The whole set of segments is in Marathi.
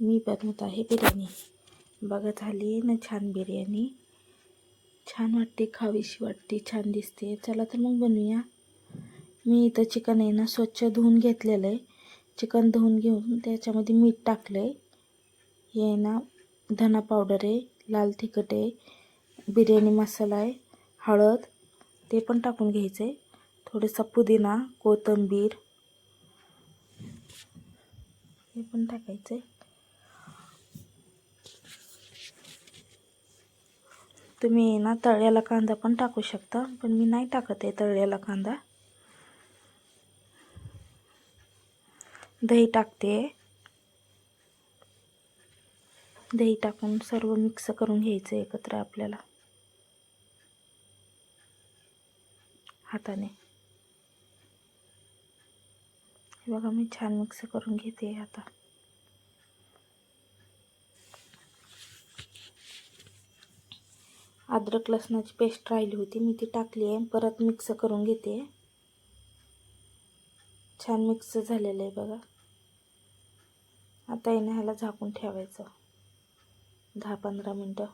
मी बनवत आहे बिर्याणी. बघा झाली ना छान बिर्याणी. छान वाटते खावीशी वाटते छान दिसते. चला तर मग बनवूया. मी इथं चिकन आहे ना स्वच्छ धुवून घेतलेलं आहे. चिकन धुवून घेऊन त्याच्यामध्ये मीठ टाकलं आहे हे आहे ना धना पावडर आहे लाल तिखट आहे बिर्याणी मसाला आहे हळद ते पण टाकून घ्यायचं आहे थोडंसं पुदिना कोथिंबीर हे पण टाकायचं आहे तुम्ही ना तळलेला कांदा पण टाकू शकता पण मी नाही टाकत आहे तळलेला कांदा. दही टाकते. दही टाकून सर्व मिक्स करून घ्यायचं एकत्र आपल्याला. हाताने. बघा मी छान मिक्स करून घेते आता. अद्रक लसणाची पेस्ट राहिली होती. मी ती टाकली आहे. परत मिक्स करून घेते. छान मिक्स झालेलं आहे बघा. आता येणं ह्याला झाकून ठेवायचं. दहा पंधरा मिनटं.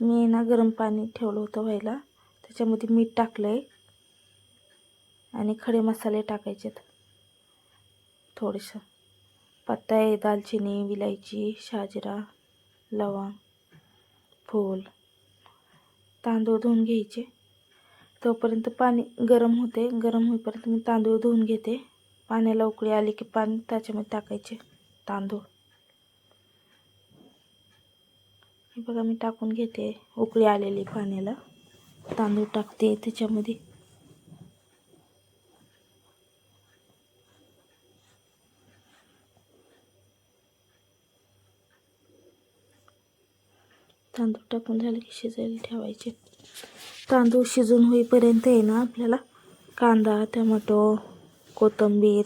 मी ना गरम पाणी ठेवलं होतं व्हायला. त्याच्यामध्ये मीठ टाकलं आहे आणि खडे मसाले टाकायचेत. थोडेसं. पत्ता आहे दालचिनी विलायची शाजिरा लवंग. फूल तांदूळ धुवून घ्यायचे. तोपर्यंत पाणी गरम होते. गरम होईपर्यंत मी तांदूळ धुवून घेते. पाण्याला उकळी आली की पाणी त्याच्यामध्ये टाकायचे. तांदूळ. हे बघा मी टाकून घेते. उकळी आलेली पाण्याला. तांदूळ टाकते त्याच्यामध्ये. तांदूळ टाकून झाले की शिजायला ठेवायचे. तांदूळ शिजून होईपर्यंत आहे ना आपल्याला कांदा टोमॅटो कोथिंबीर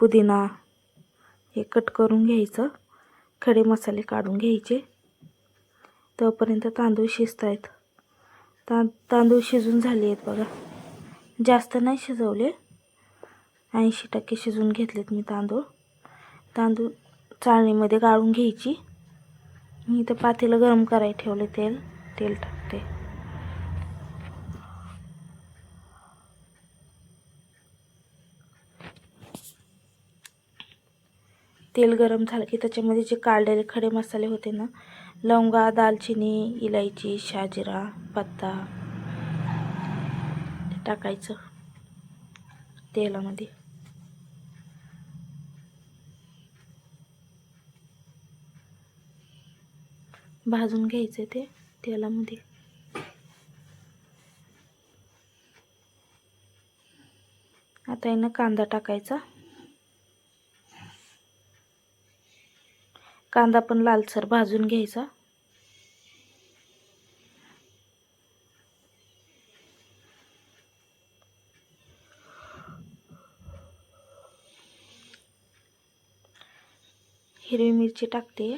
पुदिना हे कट करून घ्यायचं. खडे मसाले काढून घ्यायचे. तोपर्यंत तांदूळ शिजत आहेत ता तांदूळ शिजून झाले आहेत बघा. जास्त नाही शिजवले. ऐंशी टक्के शिजून घेतलेत मी तांदूळ. तांदूळ चाळणीमध्ये गाळून घ्यायची. मी इथं पातेलं गरम करायला ठेवले तेल. तेल टाकते. तेल गरम झालं की त्याच्यामध्ये जे काढलेले खडे मसाले होते ना लवंगा दालचिनी इलायची शाजिरा पत्ता ते टाकायचं तेलामध्ये. भाजून घ्यायचं ते तेलामध्ये आता यानं कांदा टाकायचा. कांदा पण लालसर भाजून घ्यायचा. हिरवी मिरची टाकते.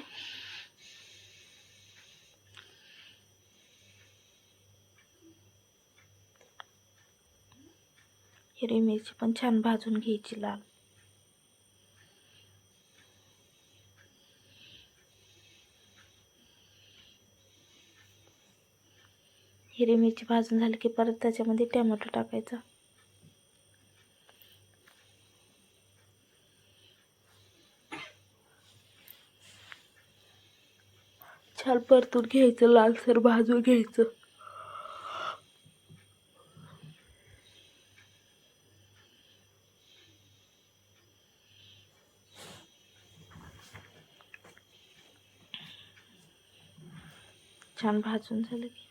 हिरवी मिरची पण छान भाजून घ्यायची लाल. हिरवी मिरची भाजून झाली की परत त्याच्यामध्ये टोमॅटो टाकायचा. छान परतून घ्यायचं लालसर भाजून घ्यायचं. छान भाजून झालं की.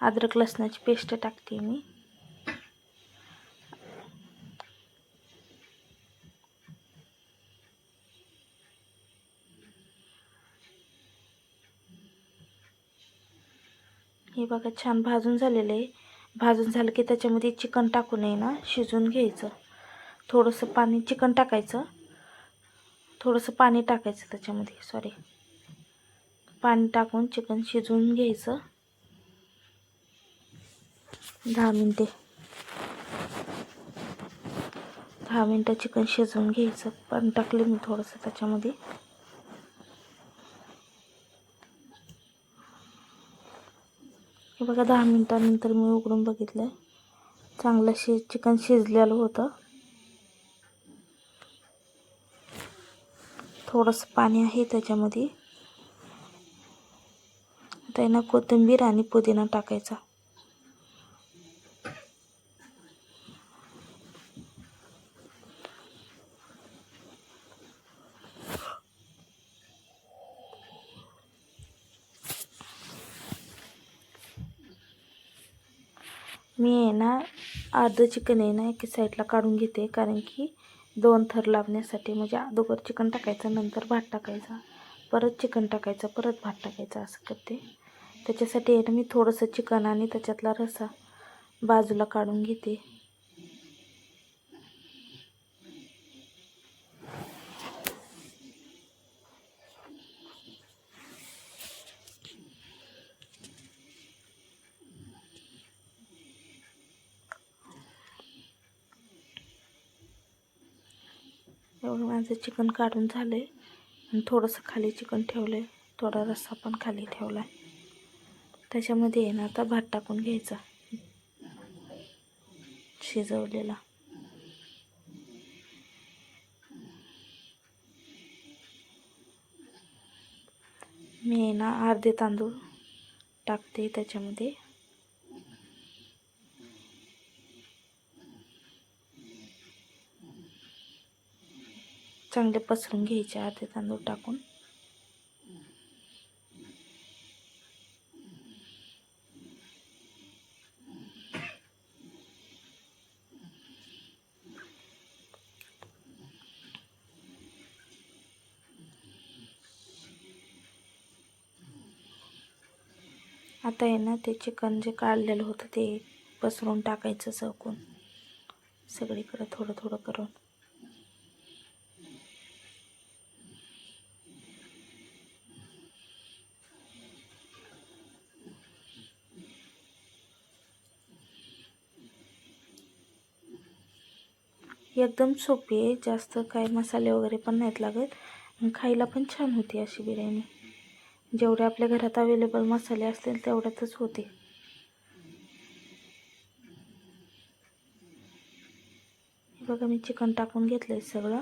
अद्रक लसणाची पेस्ट टाकते मी. हे बघा छान भाजून झालेलं आहे. भाजून झालं की त्याच्यामध्ये चिकन टाकून नये ना शिजवून घ्यायचं. थोडंसं पाणी चिकन टाकायचं. थोडंसं पाणी टाकायचं त्याच्यामध्ये सॉरी पाणी टाकून चिकन शिजवून घ्यायचं. दहा मिनटे. दहा मिनटं चिकन शिजवून घ्यायचं. पाणी टाकले मी थोडंसं त्याच्यामध्ये. हे बघा दहा मिनटानंतर मी उघडून बघितलं चांगलं शि चिकन शिजलेलं होतं. थोडंसं पाणी आहे त्याच्यामध्ये. त्यांना कोथिंबीर आणि पुदिना टाकायचा. मी आहे ना अर्धं चिकन आहे ना एका साईडला काढून घेते. कारण की दोन थर लावण्यासाठी म्हणजे अगोदर चिकन टाकायचं नंतर भात टाकायचा. परत चिकन टाकायचं परत भात टाकायचं असं करते. त्याच्यासाठी आहे ना मी थोडंसं चिकन आणि त्याच्यातला रसा बाजूला काढून घेते. एवढं माझं चिकन काढून झालं आहे आणि थोडंसं खाली चिकन ठेवलं आहे थोडा रस्सा पण खाली ठेवला आहे त्याच्यामध्ये आहे ना आता भात टाकून घ्यायचा. शिजवलेला. मी आहे ना अर्धे तांदूळ टाकते त्याच्यामध्ये. चांगले पसरून घ्यायचे अर्धे तांदूळ टाकून. आता आहे ना ते चिकन जे काढलेलं होतं ते पसरून टाकायचं चौकून सगळीकडं थोडं थोडं करून. एकदम सोपी आहे जास्त काय मसाले वगैरे पण नाहीत लागत. आणि खायला पण छान होती अशी बिर्याणी. जेवढे आपल्या घरात अवेलेबल मसाले असतील तेवढ्यातच होते. बघा मी चिकन टाकून घेतलंय सगळं.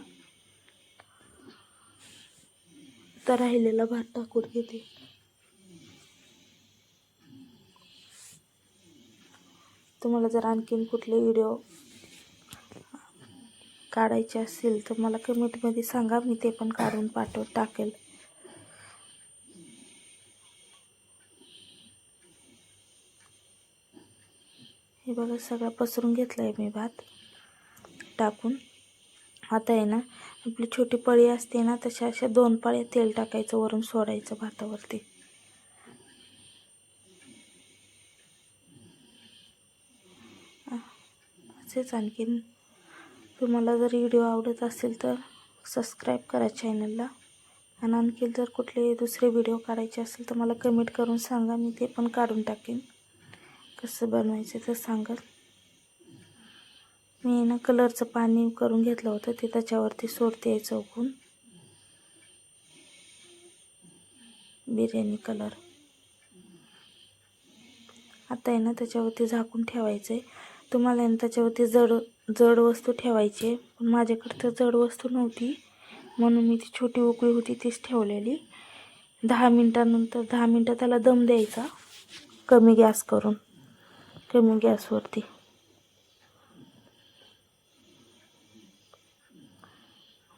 तर राहिलेला भात टाकून घेते. तुम्हाला जर आणखीन कुठले व्हिडिओ काढायचे असतील तर मला कमेंटमध्ये सांगा मी ते पण काढून पाठव टाकेल. हे बघा सगळं पसरून घेतलं आहे मी भात टाकून. आता आहे ना आपली छोटी पळी असते ना तशा अशा दोन पळ्या तेल टाकायचं वरून सोडायचं भातावरती. असेच आणखीन तुम्हाला जर व्हिडिओ आवडत असेल तर सबस्क्राईब करा चॅनलला आणि आणखी जर कुठले दुसरे व्हिडिओ काढायचे असेल तर मला कमेंट करून सांगा मी ते पण काढून टाकेन. कसं बनवायचं तर सांगाल? मी ना कलरचं पाणी करून घेतलं होतं ते त्याच्यावरती सोडते चौकून. बिर्याणी कलर. आता आहे ना त्याच्यावरती झाकून ठेवायचं आहे तुम्हाला आहे त्याच्यावरती जड जड वस्तू ठेवायची आहे. पण माझ्याकडे तर जड वस्तू नव्हती. म्हणून मी ती छोटी उकळी होती तीच ठेवलेली. दहा मिनटानंतर दहा मिनटं त्याला दम द्यायचा. कमी गॅस करून. कमी गॅसवरती.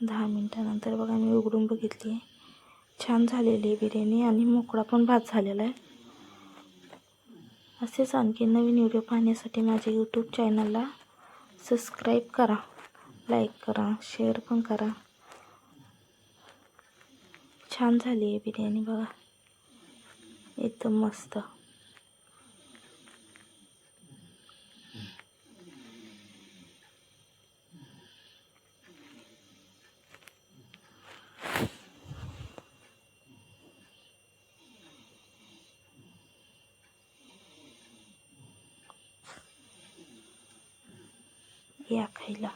दहा मिनटानंतर बघा मी उघडून बघितली आहे. छान झालेली आहे बिर्याणी आणि मोकळा पण भात झालेला आहे. असेच आणखी नवीन व्हिडिओ पाहण्यासाठी माझ्या यूट्यूब चॅनलला सबस्क्राईब करा लाईक करा शेअर पण करा. छान झाली आहे बिर्याणी बघा. एकदम मस्त. या खायला